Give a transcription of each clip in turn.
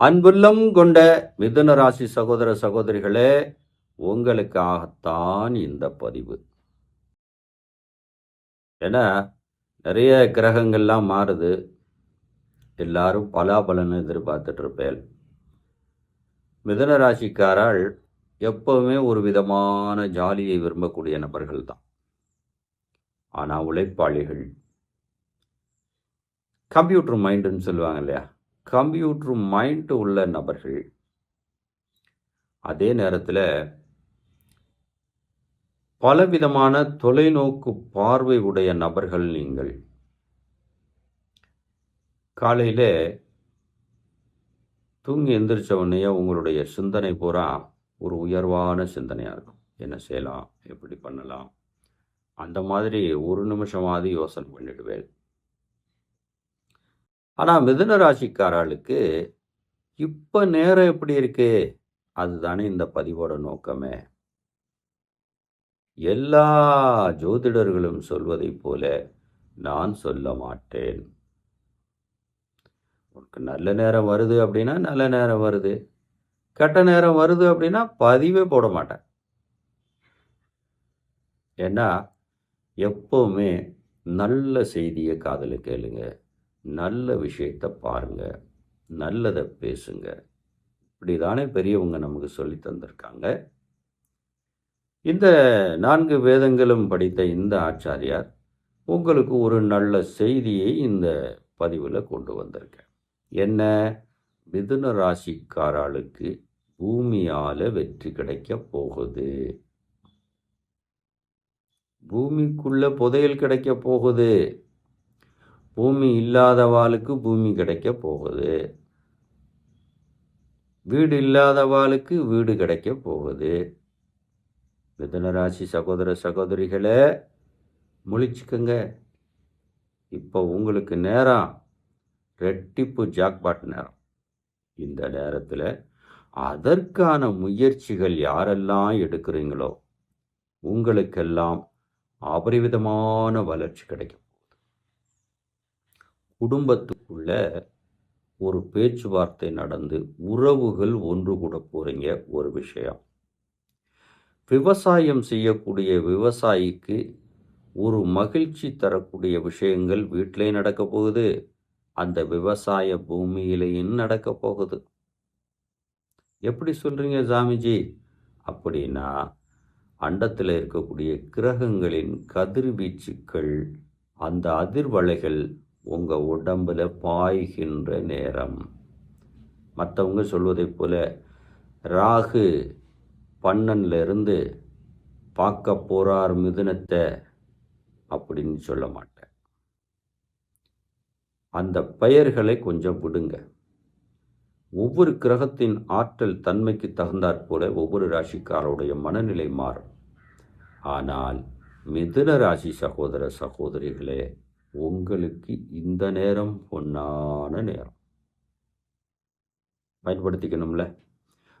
அன்புள்ளம் கொண்ட மிதுன ராசி சகோதர சகோதரிகளே உங்களுக்காகத்தான் இந்த பதிவு. ஏன்னா நிறைய கிரகங்கள்லாம் மாறுது. எல்லாரும் பலாபலன் எதிர்பார்த்துட்டு இருப்பேன் மிதுன ராசிக்காரால் எப்பவுமே ஒரு விதமான ஜாலியை விரும்பக்கூடிய நபர்கள் தான். ஆனால் உழைப்பாளிகள். கம்ப்யூட்டர் மைண்டுன்னு சொல்லுவாங்க இல்லையா? கம்ப்யூட்டர் மைண்டு உள்ள நபர்கள். அதே நேரத்தில் பலவிதமான தொலைநோக்கு பார்வை உடைய நபர்கள் நீங்கள். காலையில் தூங்கி எந்திரிச்ச உடனே உங்களுடைய சிந்தனை பூரா ஒரு உயர்வான சிந்தனையாக இருக்கும். என்ன செய்யலாம்? எப்படி பண்ணலாம்? அந்த மாதிரி ஒரு நிமிஷமாவது யோசனை பண்ணிடுவேன். ஆனால் மிதுன ராசிக்காரர்களுக்கு இப்போ நேரம் எப்படி இருக்கு? அதுதானே இந்த பதிவோட நோக்கமே. எல்லா ஜோதிடர்களும் சொல்வதைப் போல நான் சொல்ல மாட்டேன். உனக்கு நல்ல நேரம் வருது அப்படின்னா நல்ல நேரம் வருது. கெட்ட நேரம் வருது அப்படின்னா பதிவே போட மாட்டேன். ஏன்னா எப்போவுமே நல்ல செய்தியை காதில் கேளுங்க. நல்ல விஷயத்தை பாருங்க நல்லதை பேசுங்க. இப்படி தானே பெரியவங்க நமக்கு சொல்லி தந்திருக்காங்க. இந்த நான்கு வேதங்களும் படித்த இந்த ஆச்சாரியார் உங்களுக்கு ஒரு நல்ல செய்தியை இந்த பதிவில் கொண்டு வந்திருக்கேன் என்ன? மிதுன ராசிக்காராளுக்கு பூமியால் வெற்றி கிடைக்க போகுது. பூமிக்குள்ள புதையல் கிடைக்க போகுது. பூமி இல்லாதவாளுக்கு பூமி கிடைக்க போகுது வீடு இல்லாதவாளுக்கு வீடு கிடைக்க போகுது மிதனராசி சகோதர சகோதரிகளே முழிச்சுக்கோங்க. இப்போ உங்களுக்கு நேரம். ரெட்டிப்பு ஜாக்பாட் நேரம். இந்த நேரத்தில் அதற்கான முயற்சிகள் யாரெல்லாம் எடுக்கிறீங்களோ உங்களுக்கெல்லாம் அபரிவிதமான வளர்ச்சி கிடைக்கும். குடும்பத்துக்குள்ள ஒரு பேச்சுவார்த்தை நடந்து உறவுகள் ஒன்று கூட போறீங்க ஒரு விஷயம். விவசாயம் செய்யக்கூடிய விவசாயிக்கு ஒரு மகிழ்ச்சி தரக்கூடிய விஷயங்கள் வீட்டிலே நடக்க போகுது. அந்த விவசாய பூமியிலையும் நடக்க போகுது. எப்படி சொல்றீங்க சாமிஜி? அப்படின்னா அண்டத்தில் இருக்கக்கூடிய கிரகங்களின் கதிர்வீச்சுக்கள் அந்த அதிர்வலைகள் உங்கள் உடம்பில் பாய்கின்ற நேரம். மற்றவங்க சொல்வதைப் போல ராகு பன்னன்ல இருந்து பார்க்க போகிறார் மிதுனத்தை அப்படின்னு சொல்ல மாட்டேன். அந்த பெயர்களை கொஞ்சம் விடுங்க. ஒவ்வொரு கிரகத்தின் ஆற்றல் தன்மைக்கு தகுந்தாற் போல ஒவ்வொரு ராசிக்காரோடைய மனநிலை மாறும். ஆனால் மிதுன ராசி சகோதர சகோதரிகளே உங்களுக்கு இந்த நேரம் பொன்னான நேரம். பயன்படுத்திக்கணும்ல.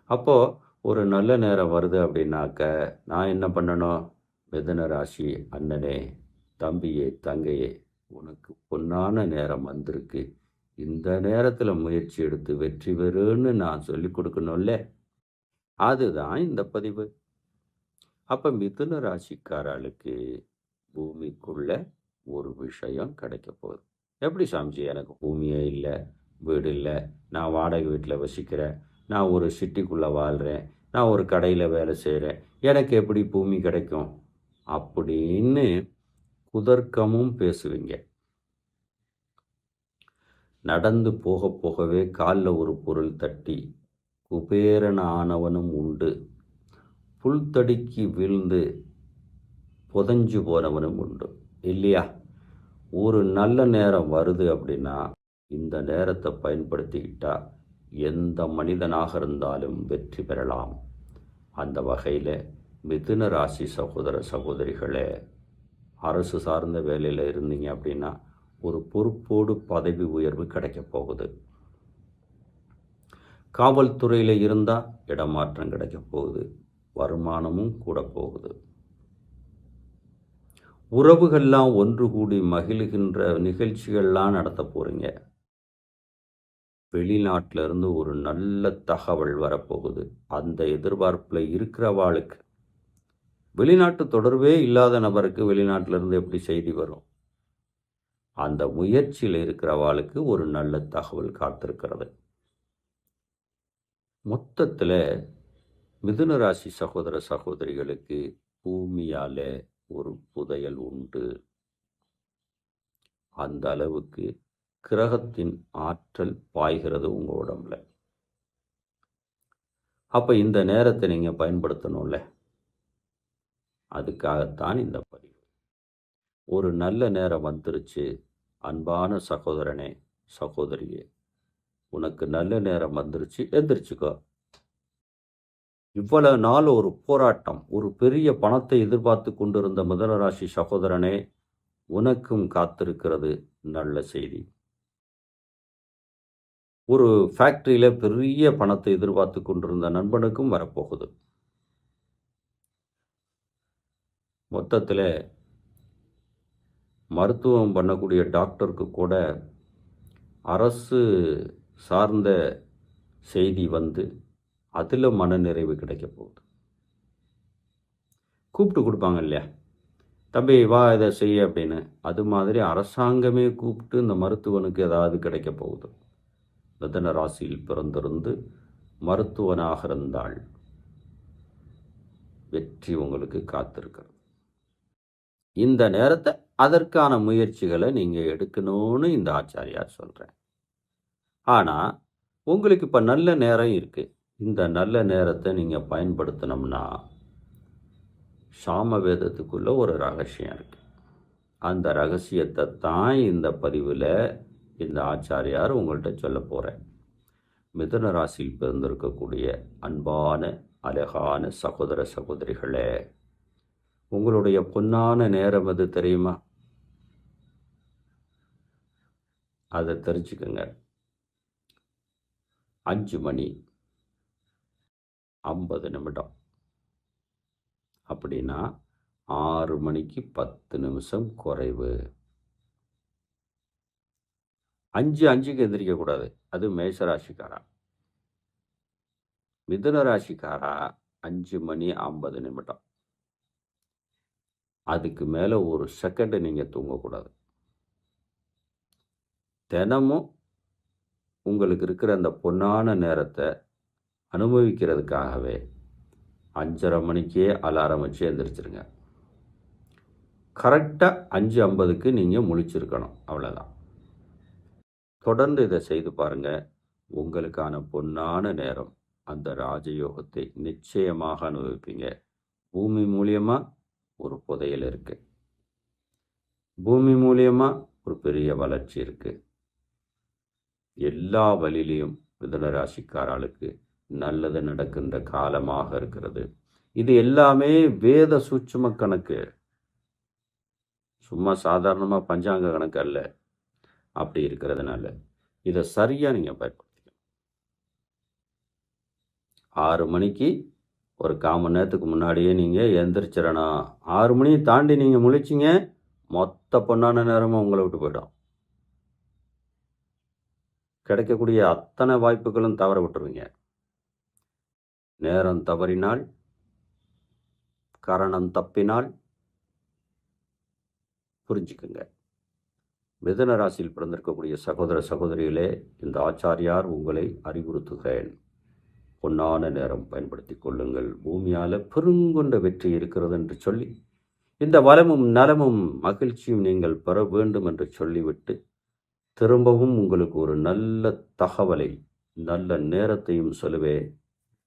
அப்போது ஒரு நல்ல நேரம் வருது அப்படின்னாக்க நான் என்ன பண்ணணும்? மிதன ராசி அண்ணனே தம்பியே தங்கையே உனக்கு பொன்னான நேரம் வந்திருக்கு. இந்த நேரத்தில் முயற்சி எடுத்து வெற்றி பெறுன்னு நான் சொல்லி கொடுக்கணும்ல. அதுதான் இந்த பதிவு. அப்போ மிதுன ராசிக்காரர்களுக்கு பூமிக்குள்ள ஒரு விஷயம் கிடைக்க போகுது. எப்படி சாமிஜி? எனக்கு பூமியே இல்லை வீடு இல்லை. நான் வாடகை வீட்டில் வசிக்கிறேன். நான் ஒரு சிட்டிக்குள்ளே வாழ்கிறேன் நான் ஒரு கடையில் வேலை செய்கிறேன் எனக்கு எப்படி பூமி கிடைக்கும்? அப்படின்னு குதர்க்கமும் பேசுவீங்க. நடந்து போக போகவே காலில் ஒரு பொருள் தட்டி குபேரன் ஆனவனும் உண்டு. புல் தடுக்கி வீழ்ந்து புதஞ்சு போனவனும் உண்டு. இல்லையா? ஒரு நல்ல நேரம் வருது அப்படின்னா இந்த நேரத்தை பயன்படுத்திக்கிட்டா எந்த மனிதனாக இருந்தாலும் வெற்றி பெறலாம். அந்த வகையில் மிதுன ராசி சகோதர சகோதரிகளே அரசு சார்ந்த வேலையில் இருந்தீங்க அப்படின்னா ஒரு பொறுப்போடு பதவி உயர்வு கிடைக்க போகுது. காவல்துறையில் இருந்தால் இடமாற்றம் கிடைக்க போகுது. வருமானமும் கூட போகுது. உறவுகள்லாம் ஒன்று கூடி மகிழ்கின்ற நிகழ்ச்சிகள்லாம் நடத்த போகிறீங்க வெளிநாட்டிலிருந்து ஒரு நல்ல தகவல் வரப்போகுது. அந்த எதிர்பார்ப்பில் இருக்கிறவாளுக்கு. வெளிநாட்டு தொடர்பே இல்லாத நபருக்கு வெளிநாட்டிலிருந்து எப்படி செய்தி வரும்? அந்த முயற்சியில் இருக்கிறவாளுக்கு ஒரு நல்ல தகவல் காத்திருக்கிறது. மொத்தத்தில் மிதுன ராசி சகோதர சகோதரிகளுக்கு பூமியால் ஒரு புதையல் உண்டு. அந்த அளவுக்கு கிரகத்தின் ஆற்றல் பாய்கிறது உங்க உடம்புல. அப்ப இந்த நேரத்தை நீங்க பயன்படுத்தணும்ல. அதுக்காகத்தான் இந்த பதிவு. ஒரு நல்ல நேரம் வந்துருச்சு. அன்பான சகோதரனே சகோதரியே. உனக்கு நல்ல நேரம் வந்துருச்சு. எந்திரிச்சுக்கோ. இவ்வளவு நாள் ஒரு போராட்டம் ஒரு பெரிய பணத்தை எதிர்பார்த்து கொண்டிருந்த மிதனராசி சகோதரனே உனக்கும் காத்திருக்கிறது நல்ல செய்தி. ஒரு ஃபேக்ட்ரியில் பெரிய பணத்தை எதிர்பார்த்து கொண்டிருந்த நண்பனுக்கும் வரப்போகுது. மொத்தத்தில் மருத்துவம் பண்ணக்கூடிய டாக்டருக்கு கூட அரசு சார்ந்த செய்தி வந்து அதில் மனநிறைவு கிடைக்க போகுது. கூப்பிட்டு கொடுப்பாங்க இல்லையா? தம்பி வா இதை செய்ய அப்படின்னு. அது மாதிரி அரசாங்கமே கூப்பிட்டு இந்த மருத்துவனுக்கு ஏதாவது கிடைக்க போகுது. மிதன ராசியில் பிறந்திருந்து மருத்துவனாக இருந்தால் வெற்றி உங்களுக்கு காத்திருக்கிறது. இந்த நேரத்தை அதற்கான முயற்சிகளை நீங்கள் எடுக்கணும்னு இந்த ஆச்சாரியார் சொல்கிறேன் ஆனால் உங்களுக்கு இப்போ நல்ல நேரம் இருக்குது இந்த நல்ல நேரத்தை நீங்கள் பயன்படுத்தினோம்னா சாமவேதத்துக்குள்ள ஒரு ரகசியம் இருக்குது அந்த ரகசியத்தை தான் இந்த பதிவில் இந்த ஆச்சாரியார் உங்கள்கிட்ட சொல்ல போகிறேன் மிதன ராசியில் பிறந்திருக்கக்கூடிய அன்பான அழகான சகோதர சகோதரிகளே உங்களுடைய பொன்னான நேரம் அது தெரியுமா? அதை தெரிஞ்சுக்கங்க. அஞ்சு மணி ஐம்பது நிமிடம். அப்படின்னா ஆறு மணிக்கு பத்து நிமிஷம் குறைவு. அஞ்சு அஞ்சுக்கு எந்திரிக்கக்கூடாது அது மேஷராசிக்காரா? மிதுன ராசிக்காரா அஞ்சு மணி ஐம்பது நிமிடம். அதுக்கு மேலே ஒரு செகண்டு நீங்கள் தூங்கக்கூடாது. தினமும் உங்களுக்கு இருக்கிற அந்த பொன்னான நேரத்தை அனுபவிக்கிறதுக்காகவே அஞ்சரை மணிக்கே அலாரம் வச்சு எந்திரிச்சிருங்க. கரெக்டாக அஞ்சு ஐம்பதுக்கு நீங்கள் முழிச்சிருக்கணும் அவ்வளோதான் தொடர்ந்து இதை செய்து பாருங்கள் உங்களுக்கான பொன்னான நேரம். அந்த ராஜயோகத்தை நிச்சயமாக அனுபவிப்பீங்க. பூமி மூலியமாக ஒரு புதையல் இருக்குது பூமி மூலியமாக ஒரு பெரிய வளர்ச்சி இருக்குது எல்லா வழியிலையும் மிதனராசிக்காரர்களுக்கு நல்லது நடக்கின்ற காலமாக இருக்கிறது. இது எல்லாமே வேத சூட்சும கணக்கு. சும்மா சாதாரணமாக பஞ்சாங்க கணக்கு அல்ல. அப்படி இருக்கிறதுனால இதை சரியாக நீங்கள் பயன்படுத்திக்கணும். ஆறு மணிக்கு ஒரு கால் மணி நேரத்துக்கு முன்னாடியே நீங்கள் எந்திரிச்சிடணும். ஆறு மணியை தாண்டி நீங்கள் முழிச்சிங்க மொத்த பொண்ணான நேரமும் உங்களை விட்டு போயிடும். கிடைக்கக்கூடிய அத்தனை வாய்ப்புகளும் தவற விட்டுருவீங்க. நேரம் தவறினால் கரணம் தப்பினால் புரிஞ்சுக்குங்க. மிதன ராசியில் பிறந்திருக்கக்கூடிய சகோதர சகோதரிகளே இந்த ஆச்சாரியார் உங்களை அறிவுறுத்துகிறேன். பொன்னான நேரம் பயன்படுத்தி கொள்ளுங்கள். பூமியால் பெருங்கொண்ட வெற்றி இருக்கிறது என்று சொல்லி இந்த வளமும் நலமும் மகிழ்ச்சியும் நீங்கள் பெற வேண்டும் என்று சொல்லிவிட்டு திரும்பவும் உங்களுக்கு ஒரு நல்ல தகவலை நல்ல நேரத்தையும் சொல்லுவேன்.